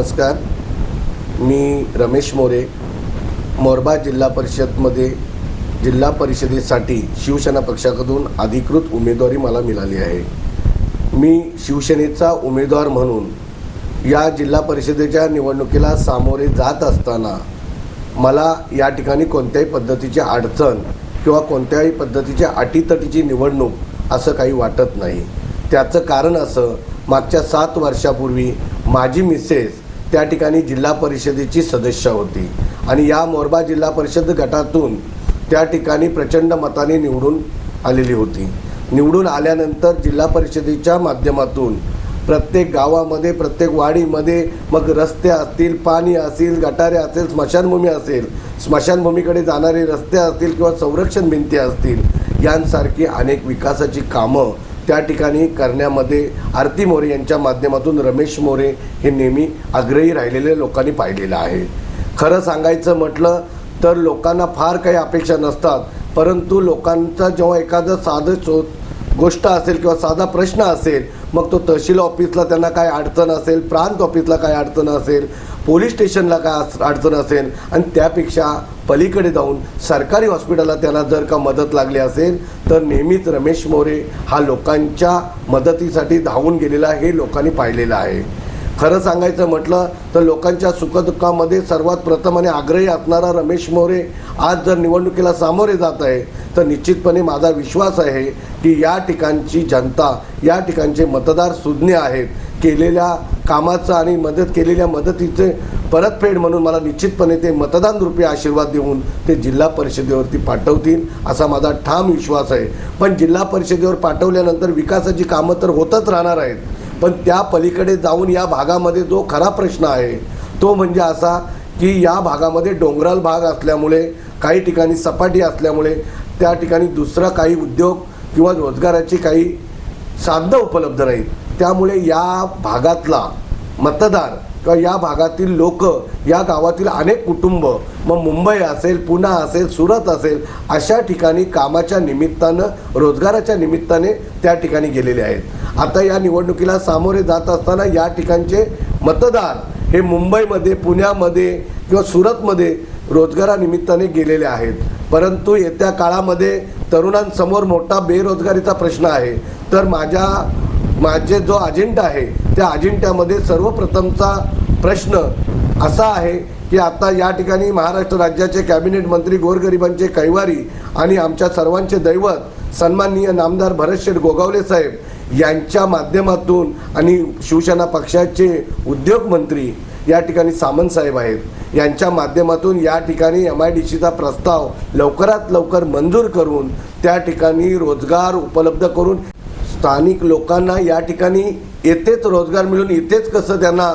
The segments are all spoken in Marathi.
नमस्कार. मी रमेश मोरे मोरबा जिल्हा परिषदमध्ये जिल्हा परिषदेसाठी शिवसेना पक्षाकडून अधिकृत उमेदवारी मला मिळाली आहे. मी शिवसेनेचा उमेदवार म्हणून या जिल्हा परिषदेच्या निवडणुकीला सामोरे जात असताना मला या ठिकाणी कोणत्याही पद्धतीची अडचण किंवा कोणत्याही पद्धतीची अटीतटीची निवडणूक असं काही वाटत नाही. त्याचं कारण असं मागच्या सात वर्षापूर्वी माझी मिसेस त्या ठिकाणी जिल्हा परिषदेची सदस्य होती. आणि या मोरबा जिल्हा परिषद गटातून त्या ठिकाणी प्रचंड मताने निवडून आलेली होती. निवडून आल्यानंतर जिल्हा परिषदेच्या माध्यमातून प्रत्येक गावामध्ये प्रत्येक वाडीमध्ये मग रस्ते असतील पाणी असेल गटारे असेल स्मशानभूमी असेल स्मशानभूमीकडे जाणारे रस्ते असतील किंवा संरक्षण भिंती असतील यांसारखी अनेक विकासाची कामं त्या ठिकाणी करण्यामध्ये आरती मोरे यांच्या माध्यमातून रमेश मोरे हे नेहमी आग्रही राहिलेले लोकांनी पाहिलेलं आहे. खरं सांगायचं म्हटलं तर लोकांना फार काही अपेक्षा नसतात परंतु लोकांचा जेव्हा एखादं साधं शोध गोष्ट असेल किंवा साधा प्रश्न असेल मग तो तहसील ऑफिसला त्यांना काय अडचण असेल प्रांत ऑफिसला काय अडचण असेल पोलीस स्टेशनला काय अडचण असेल आणि त्यापेक्षा पलीकडे जाऊन सरकारी हॉस्पिटलला त्यांना जर का मदत लागली असेल तर नेहमीच रमेश मोरे हा लोकांच्या मदतीसाठी धावून गेलेला हे लोकांनी पाहिलेलं आहे. खरं सांगायचं म्हटलं तर लोकांच्या सुखदुःखामध्ये सर्वात प्रथम आणि आग्रही असणारा रमेश मोरे आज जर निवडणुकीला सामोरे जात आहे तर निश्चितपणे माझा विश्वास आहे की या ठिकाणची जनता या ठिकाणचे मतदार सुज्ञ आहेत. केलेल्या कामाचं आणि मदत केलेल्या मदतीचे परतफेड म्हणून मला निश्चितपणे ते मतदान रूपी आशीर्वाद देऊन ते जिल्हा परिषदेवरती पाठवतील असा माझा ठाम विश्वास आहे. पण जिल्हा परिषदेवर पाठवल्यानंतर विकासाची कामं तर होतच राहणार आहेत. पण त्या पलीकडे जाऊन या भागामध्ये जो खरा प्रश्न आहे तो म्हणजे असा की या भागामध्ये डोंगराळ भाग असल्यामुळे काही ठिकाणी सपाटी असल्यामुळे त्या ठिकाणी दुसरा काही उद्योग किंवा रोजगाराची काही साधनं उपलब्ध नाहीत. त्यामुळे या भागातला मतदार किंवा या भागातील लोक या गावातील अनेक कुटुंब मग मुंबई असेल पुणे असेल सुरत असेल अशा ठिकाणी कामाच्या निमित्तानं रोजगाराच्या निमित्ताने त्या ठिकाणी गेलेले आहेत. आता या निवडणुकीला सामोरे जात असताना या ठिकाणचे मतदार हे मुंबईमध्ये पुण्यामध्ये किंवा सुरतमध्ये रोजगारानिमित्ताने गेलेले आहेत. परंतु येत्या काळामध्ये तरुणांसमोर मोठा बेरोजगारीचा प्रश्न आहे. तर माझ्या माझे जो अजेंडा आहे त्या अजेंड्यामध्ये सर्वप्रथमचा प्रश्न असा आहे की आता या ठिकाणी महाराष्ट्र राज्याचे कॅबिनेट मंत्री गोरगरिबांचे कैवारी आणि आमच्या सर्वांचे दैवत सन्माननीय नामदार भरतशेठ गोगावले साहेब यांच्या माध्यमातून आणि शिवसेना पक्षाचे उद्योगमंत्री या ठिकाणी सामंत साहेब आहेत. यांच्या माध्यमातून या ठिकाणी एम आय डी सीचा प्रस्ताव लवकरात लवकर मंजूर करून त्या ठिकाणी रोजगार उपलब्ध करून स्थानिक लोकांना या ठिकाणी येथेच रोजगार मिळून इथेच कसं त्यांना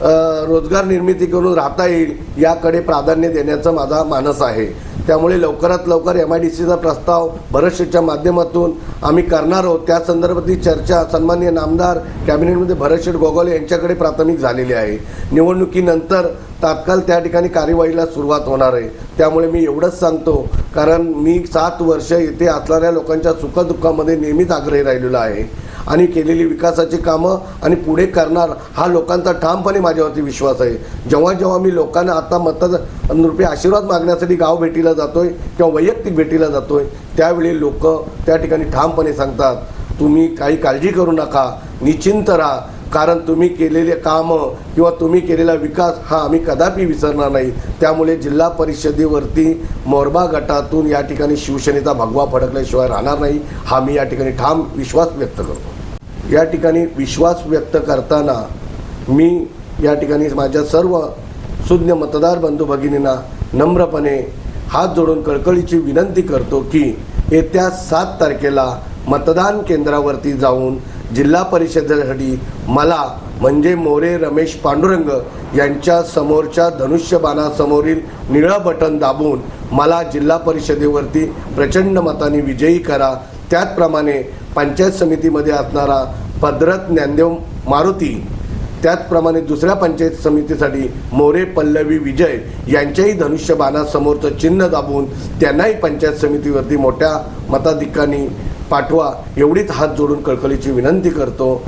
रोजगार निर्मिती करून राहता येईल याकडे प्राधान्य देण्याचा माझा मानस आहे. त्यामुळे लवकरात लवकर एम आय डी सीचा प्रस्ताव भरतशेठच्या माध्यमातून आम्ही करणार आहोत. त्या संदर्भातली चर्चा सन्माननीय नामदार कॅबिनेटमध्ये भरतशेठ गोगावले यांच्याकडे प्राथमिक झालेली आहे. निवडणुकीनंतर तात्काळ त्या ठिकाणी कार्यवाहीला सुरुवात होणार आहे. त्यामुळे मी एवढंच सांगतो कारण मी सात वर्ष येथे असणाऱ्या लोकांच्या सुखदुःखामध्ये नेहमीच आग्रही राहिलेलो आहे. आणि केलेली विकासाची कामं आणि पुढे करणार हा लोकांचा ठामपणे माझ्यावरती विश्वास आहे. जेव्हा जेव्हा मी लोकांना आता मतदानरूपी आशीर्वाद मागण्यासाठी गाव भेटीला जातो आहे किंवा वैयक्तिक भेटीला जातो आहे त्यावेळी लोक त्या ठिकाणी ठामपणे सांगतात तुम्ही काही काळजी करू नका निश्चिंत राहा कारण तुम्ही केलेले कामं किंवा तुम्ही केलेला विकास हा आम्ही कदापि विसरणार नाही. त्यामुळे जिल्हा परिषदेवरती मोरबा गटातून या ठिकाणी शिवसेनेचा भगवा फडकल्याशिवाय राहणार नाही हा मी या ठिकाणी ठाम विश्वास व्यक्त करतो. या ठिकाणी विश्वास व्यक्त करताना मी या ठिकाणी माझ्या सर्व सुज्ञ मतदार बंधू भगिनींना नम्रपणे हात जोडून कळकळीची विनंती करतो की येत्या सात तारखेला मतदान केंद्रावरती जाऊन जिल्हा परिषदेसाठी मला म्हणजे मोरे रमेश पांडुरंग यांच्या समोरच्या धनुष्यबाणासमोरील निळं बटन दाबून मला जिल्हा परिषदेवरती प्रचंड मताने विजयी करा. त्याचप्रमाणे पंचायत समितीमध्ये असणारा पद्रत ज्ञानदेव मारुती त्याचप्रमाणे दुसऱ्या पंचायत समितीसाठी मोरे पल्लवी विजय यांच्याही धनुष्यबाणासमोरचं चिन्ह दाबून त्यांनाही पंचायत समितीवरती मोठ्या मताधिकांनी पाठवा एवढीच हात जोडून कळकळीची विनंती करतो.